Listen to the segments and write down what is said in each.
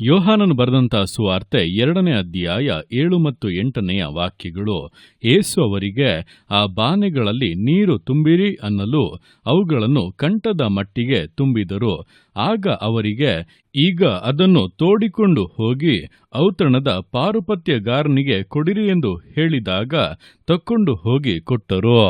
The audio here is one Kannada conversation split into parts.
ಯೋಹಾನನು ಬರೆದಂತಹ ಸುವಾರ್ತೆ ಎರಡನೇ ಅಧ್ಯಾಯ ಏಳು ಮತ್ತು ಎಂಟನೆಯ ವಾಕ್ಯಗಳು. ಏಸು ಅವರಿಗೆ, ಆ ಬಾನೆಗಳಲ್ಲಿ ನೀರು ತುಂಬಿರಿ ಅನ್ನಲು ಅವುಗಳನ್ನು ಕಂಠದ ಮಟ್ಟಿಗೆ ತುಂಬಿದರು. ಆಗ ಅವರಿಗೆ, ಈಗ ಅದನ್ನು ತೋಡಿಕೊಂಡು ಹೋಗಿ ಔತಣದ ಪಾರುಪತ್ಯಗಾರನಿಗೆ ಕೊಡಿರಿ ಎಂದು ಹೇಳಿದಾಗ ತಕ್ಕೊಂಡು ಹೋಗಿ ಕೊಟ್ಟರು.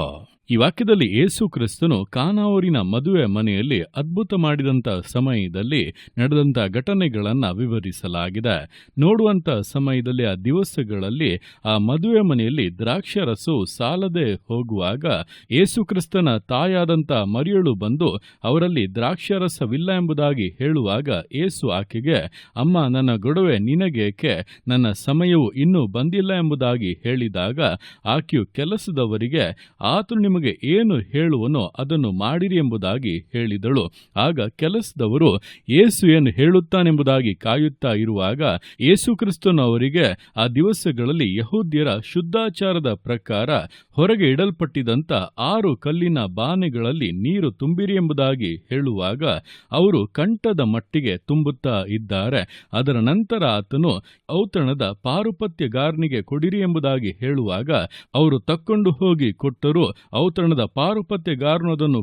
ಈ ವಾಕ್ಯದಲ್ಲಿ ಯೇಸು ಕ್ರಿಸ್ತನು ಕಾನಾವೂರಿನ ಮದುವೆ ಮನೆಯಲ್ಲಿ ಅದ್ಭುತ ಮಾಡಿದಂಥ ಸಮಯದಲ್ಲಿ ನಡೆದಂಥ ಘಟನೆಗಳನ್ನು ವಿವರಿಸಲಾಗಿದೆ. ನೋಡುವಂಥ ಸಮಯದಲ್ಲಿ, ಆ ದಿವಸಗಳಲ್ಲಿ, ಆ ಮದುವೆ ಮನೆಯಲ್ಲಿ ದ್ರಾಕ್ಷರಸು ಸಾಲದೆ ಹೋಗುವಾಗ ಯೇಸು ಕ್ರಿಸ್ತನ ತಾಯಾದಂಥ ಮರಿಯಳು ಬಂದು ಅವರಲ್ಲಿ ದ್ರಾಕ್ಷರಸವಿಲ್ಲ ಎಂಬುದಾಗಿ ಹೇಳುವಾಗ ಏಸು ಆಕೆಗೆ, ಅಮ್ಮ, ನನ್ನ ಗೊಡವೆ ನಿನಗೇಕೆ? ನನ್ನ ಸಮಯವು ಇನ್ನೂ ಬಂದಿಲ್ಲ ಎಂಬುದಾಗಿ ಹೇಳಿದಾಗ ಆಕೆಯು ಕೆಲಸದವರಿಗೆ, ಆತನು ನಿಮಗೆ ಏನು ಹೇಳುವನೋ ಅದನ್ನು ಮಾಡಿರಿ ಎಂಬುದಾಗಿ ಹೇಳಿದಳು. ಆಗ ಕೆಲಸದವರು ಏಸು ಏನು ಹೇಳುತ್ತಾನೆಂಬುದಾಗಿ ಕಾಯುತ್ತಾ ಇರುವಾಗ ಯೇಸು ಕ್ರಿಸ್ತನು ಅವರಿಗೆ ಆ ದಿವಸಗಳಲ್ಲಿ ಯಹೂದ್ಯರ ಶುದ್ಧಾಚಾರದ ಪ್ರಕಾರ ಹೊರಗೆ ಇಡಲ್ಪಟ್ಟಿದಂಥ ಆರು ಕಲ್ಲಿನ ಬಾನೆಗಳಲ್ಲಿ ನೀರು ತುಂಬಿರಿ ಎಂಬುದಾಗಿ ಹೇಳುವಾಗ ಅವರು ಕಂಠದ ಮಟ್ಟಿಗೆ ತುಂಬುತ್ತಾ ಇದ್ದಾರೆ. ಅದರ ನಂತರ ಆತನು ಔತಣದ ಪಾರುಪತ್ಯಗಾರನಿಗೆ ಕೊಡಿರಿ ಎಂಬುದಾಗಿ ಹೇಳುವಾಗ ಅವರು ತಕ್ಕೊಂಡು ಹೋಗಿ ಕೊಟ್ಟರು. ಔತಣದ ಪಾರುಪತ್ಯ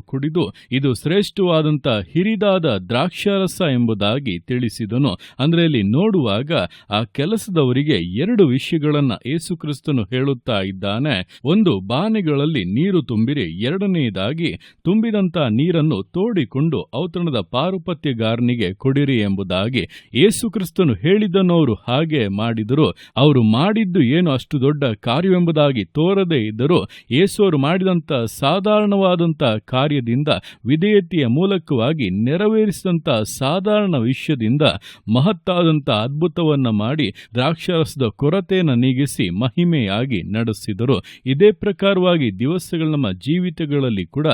ಕುಡಿದು ಇದು ಶ್ರೇಷ್ಠವಾದಂಥ ಹಿರಿದಾದ ದ್ರಾಕ್ಷಾರಸ ಎಂಬುದಾಗಿ ತಿಳಿಸಿದನು. ಅಂದರೆ ಇಲ್ಲಿ ನೋಡುವಾಗ ಆ ಕೆಲಸದವರಿಗೆ ಎರಡು ವಿಷಯಗಳನ್ನ ಯೇಸುಕ್ರಿಸ್ತನು ಹೇಳುತ್ತಾ ಇದ್ದಾನೆ. ಒಂದು, ಬಾನೆಗಳಲ್ಲಿ ನೀರು ತುಂಬಿರಿ. ಎರಡನೆಯದಾಗಿ ತುಂಬಿದಂತ ನೀರನ್ನು ತೋಡಿಕೊಂಡು ಔತಣದ ಪಾರುಪತ್ಯಗಾರನಿಗೆ ಕೊಡಿರಿ ಎಂಬುದಾಗಿ ಯೇಸುಕ್ರಿಸ್ತನು ಹೇಳಿದ್ದನ್ನು ಅವರು ಹಾಗೆ ಮಾಡಿದರು. ಅವರು ಮಾಡಿದ್ದು ಏನು ಅಷ್ಟು ದೊಡ್ಡ ಕಾರ್ಯವೆಂಬುದಾಗಿ ತೋರದೇ ಇದ್ದರೂ ಯೇಸು ಅವರು ಮಾಡಿದಂಥ ಸಾಧಾರಣವಾದಂಥ ಕಾರ್ಯದಿಂದ ವಿಧೇಯತೆಯ ಮೂಲಕವಾಗಿ ನೆರವೇರಿಸಿದಂಥ ಸಾಧಾರಣ ವಿಷಯದಿಂದ ಮಹತ್ತಾದಂಥ ಅದ್ಭುತವನ್ನ ಮಾಡಿ ದ್ರಾಕ್ಷಾರಸದ ಕೊರತೆಯನ್ನು ನೀಗಿಸಿ ಮಹಿಮೆಯಾಗಿ ನಡೆಸಿದರು. ಇದೇ ಪ್ರಕಾರವಾಗಿ ದಿವಸಗಳ ನಮ್ಮ ಜೀವಿತಗಳಲ್ಲಿ ಕೂಡ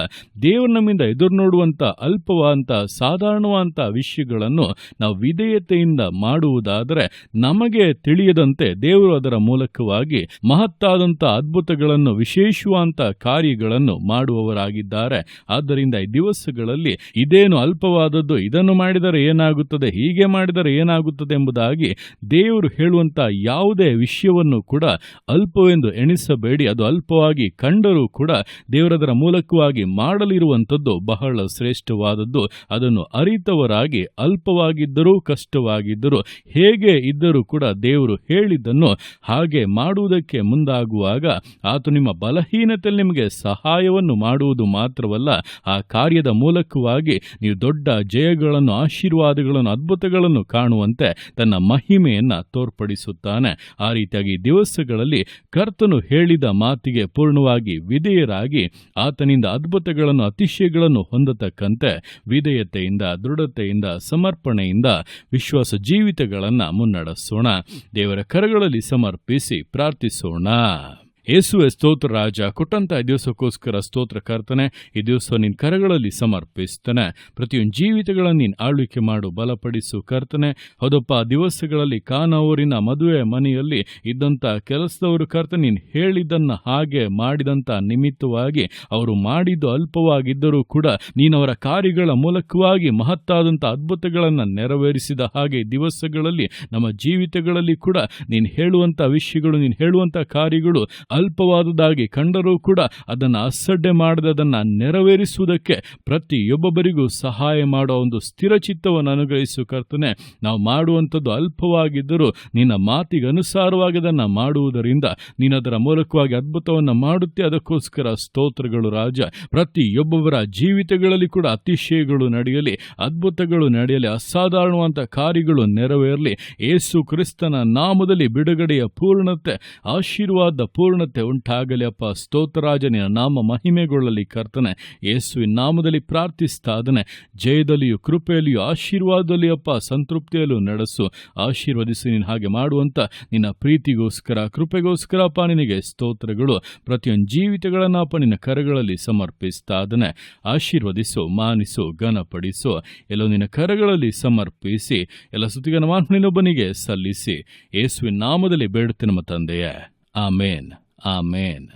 ದೇವರ ನಮ್ಮಿಂದ ಎದುರು ನೋಡುವಂಥ ಅಲ್ಪವಾದಂಥ ಸಾಧಾರಣವಾದಂಥ ವಿಷಯಗಳನ್ನು ನಾವು ವಿಧೇಯತೆಯಿಂದ ಮಾಡುವುದಾದರೆ ನಮಗೆ ತಿಳಿಯದಂತೆ ದೇವರು ಅದರ ಮೂಲಕವಾಗಿ ಮಹತ್ತಾದಂಥ ಅದ್ಭುತಗಳನ್ನು ವಿಶೇಷವಾದಂಥ ಕಾರ್ಯಗಳನ್ನು ಮಾಡುವವರಾಗಿದ್ದಾರೆ. ಆದ್ದರಿಂದ ಈ ದಿವಸಗಳಲ್ಲಿ ಇದೇನು ಅಲ್ಪವಾದದ್ದು? ಇದನ್ನು ಮಾಡಿದರೆ ಏನಾಗುತ್ತದೆ? ಹೀಗೆ ಮಾಡಿದರೆ ಏನಾಗುತ್ತದೆ ಎಂಬುದಾಗಿ ದೇವರು ಹೇಳುವಂತ ಯಾವುದೇ ವಿಷಯವನ್ನು ಕೂಡ ಅಲ್ಪವೆಂದು ಎಣಿಸಬೇಡಿ. ಅದು ಅಲ್ಪವಾಗಿ ಕಂಡರೂ ಕೂಡ ದೇವರದರ ಮೂಲಕವಾಗಿ ಮಾಡಲಿರುವಂಥದ್ದು ಬಹಳ ಶ್ರೇಷ್ಠವಾದದ್ದು. ಅದನ್ನು ಅರಿತವರಾಗಿ, ಅಲ್ಪವಾಗಿದ್ದರೂ ಕಷ್ಟವಾಗಿದ್ದರೂ, ಹೇಗೆ ಇದ್ದರೂ ಕೂಡ ದೇವರು ಹೇಳಿದ್ದನ್ನು ಹಾಗೆ ಮಾಡುವುದಕ್ಕೆ ಮುಂದಾಗುವಾಗ ಆತ ನಿಮ್ಮ ಬಲಹೀನತೆಯಲ್ಲಿ ನಿಮಗೆ ಸಹಾಯವನ್ನು ಮಾಡುವುದು ಮಾತ್ರವಲ್ಲ, ಆ ಕಾರ್ಯದ ಮೂಲಕವಾಗಿ ನೀವು ದೊಡ್ಡ ಜಯಗಳನ್ನು, ಆಶೀರ್ವಾದಗಳನ್ನು, ಅದ್ಭುತಗಳನ್ನು ಕಾಣುವಂತೆ ತನ್ನ ಮಹಿಮೆಯನ್ನು ತೋರ್ಪಡಿಸುತ್ತಾನೆ. ಆ ರೀತಿಯಾಗಿ ದಿವಸಗಳಲ್ಲಿ ಕರ್ತನು ಹೇಳಿದ ಮಾತಿಗೆ ಪೂರ್ಣವಾಗಿ ವಿಧೇಯರಾಗಿ ಆತನಿಂದ ಅದ್ಭುತಗಳನ್ನು, ಅತಿಶಯಗಳನ್ನು ಹೊಂದತಕ್ಕಂತೆ ವಿಧೇಯತೆಯಿಂದ, ದೃಢತೆಯಿಂದ, ಸಮರ್ಪಣೆಯಿಂದ ವಿಶ್ವಾಸ ಜೀವಿತಗಳನ್ನು ಮುನ್ನಡೆಸೋಣ. ದೇವರ ಕರಗಳಲ್ಲಿ ಸಮರ್ಪಿಸಿ ಪ್ರಾರ್ಥಿಸೋಣ. ಯೇಸುವೆ ಸ್ತೋತ್ರ ರಾಜ ಕೊಟ್ಟಂತ ಈ ದಿವಸಕ್ಕೋಸ್ಕರ ಸ್ತೋತ್ರ ಕರ್ತನೆ, ಈ ದಿವಸ ನಿನ್ನ ಕರಗಳಲ್ಲಿ ಸಮರ್ಪಿಸ್ತಾನೆ. ಪ್ರತಿಯೊಂದು ಜೀವಿತಗಳನ್ನು ನೀನು ಆಳ್ವಿಕೆ ಮಾಡು, ಬಲಪಡಿಸು ಕರ್ತನೆ. ಹೌದಪ್ಪ ದಿವಸಗಳಲ್ಲಿ ಕಾನವರಿನ ಮದುವೆ ಮನೆಯಲ್ಲಿ ಇದ್ದಂಥ ಕೆಲಸದವರು ಕರ್ತ ನೀನು ಹೇಳಿದ್ದನ್ನು ಹಾಗೆ ಮಾಡಿದಂಥ ನಿಮಿತ್ತವಾಗಿ ಅವರು ಮಾಡಿದ್ದು ಅಲ್ಪವಾಗಿದ್ದರೂ ಕೂಡ ನೀನು ಅವರ ಕಾರ್ಯಗಳ ಮೂಲಕವಾಗಿ ಮಹತ್ತಾದಂಥ ಅದ್ಭುತಗಳನ್ನು ನೆರವೇರಿಸಿದ ಹಾಗೆ ದಿವಸಗಳಲ್ಲಿ ನಮ್ಮ ಜೀವಿತಗಳಲ್ಲಿ ಕೂಡ ನೀನು ಹೇಳುವಂಥ ವಿಷಯಗಳು, ನೀನು ಹೇಳುವಂಥ ಕಾರ್ಯಗಳು ಅಲ್ಪವಾದುದಾಗಿ ಕಂಡರೂ ಕೂಡ ಅದನ್ನು ಅಸಡ್ಡೆ ಮಾಡದೆ ಅದನ್ನು ನೆರವೇರಿಸುವುದಕ್ಕೆ ಪ್ರತಿಯೊಬ್ಬೊಬ್ಬರಿಗೂ ಸಹಾಯ ಮಾಡೋ ಒಂದು ಸ್ಥಿರ ಚಿತ್ತವನ್ನು ಅನುಗ್ರಹಿಸು ಕರ್ತನೆ. ನಾವು ಮಾಡುವಂಥದ್ದು ಅಲ್ಪವಾಗಿದ್ದರೂ ನಿನ್ನ ಮಾತಿಗೆ ಅನುಸಾರವಾಗಿ ಅದನ್ನು ಮಾಡುವುದರಿಂದ ನೀನು ಅದರ ಮೂಲಕವಾಗಿ ಅದ್ಭುತವನ್ನು ಮಾಡುತ್ತೆ. ಅದಕ್ಕೋಸ್ಕರ ಸ್ತೋತ್ರಗಳು ರಾಜ. ಪ್ರತಿಯೊಬ್ಬೊಬ್ಬರ ಜೀವಿತಗಳಲ್ಲಿ ಕೂಡ ಅತಿಶಯಗಳು ನಡೆಯಲಿ, ಅದ್ಭುತಗಳು ನಡೆಯಲಿ, ಅಸಾಧಾರಣವಾದಂಥ ಕಾರ್ಯಗಳು ನೆರವೇರಲಿ. ಏಸು ಕ್ರಿಸ್ತನ ನಾಮದಲ್ಲಿ ಬಿಡುಗಡೆಯ ಪೂರ್ಣತೆ, ಆಶೀರ್ವಾದ ಪೂರ್ಣತೆ ಉಂಟಾಗಲಿ ಅಪ್ಪ. ಸ್ತೋತ್ರರಾಜನಿನ ನಾಮ ಮಹಿಮೆಗೊಳ್ಳಲಿ ಕರ್ತನೆ. ಯೇಸುವಿನ ನಾಮದಲ್ಲಿ ಪ್ರಾರ್ಥಿಸ್ತಾ ಅದನ್ನೇ ಜಯದಲ್ಲಿಯೂ ಕೃಪೆಯಲ್ಲಿಯೂ ಆಶೀರ್ವಾದದಲ್ಲಿ ಅಪ್ಪ ಸಂತೃಪ್ತಿಯಲ್ಲೂ ನಡೆಸು. ಆಶೀರ್ವದಿಸಿ ನೀನು ಹಾಗೆ ಮಾಡುವಂತ ನಿನ್ನ ಪ್ರೀತಿಗೋಸ್ಕರ, ಕೃಪೆಗೋಸ್ಕರ ಅಪ್ಪ ನಿನಗೆ ಸ್ತೋತ್ರಗಳು. ಪ್ರತಿಯೊಂದು ಜೀವಿತಗಳನ್ನು ಅಪ್ಪ ನಿನ್ನ ಕರಗಳಲ್ಲಿ ಸಮರ್ಪಿಸ್ತಾ ಅದನ್ನೇ ಆಶೀರ್ವದಿಸು, ಮಾನಿಸು, ಘನಪಡಿಸು. ಎಲ್ಲೋ ನಿನ್ನ ಕರಗಳಲ್ಲಿ ಸಮರ್ಪಿಸಿ, ಎಲ್ಲ ಸುತ್ತಿಗನ ಮಾನವನಿನೊಬ್ಬನಿಗೆ ಸಲ್ಲಿಸಿ. ಯೇಸುವಿನ ನಾಮದಲ್ಲಿ ಬೇಡುತ್ತೆ ನಮ್ಮ ತಂದೆಯೇ. ಆಮೇನ್. ಆಮೇನ್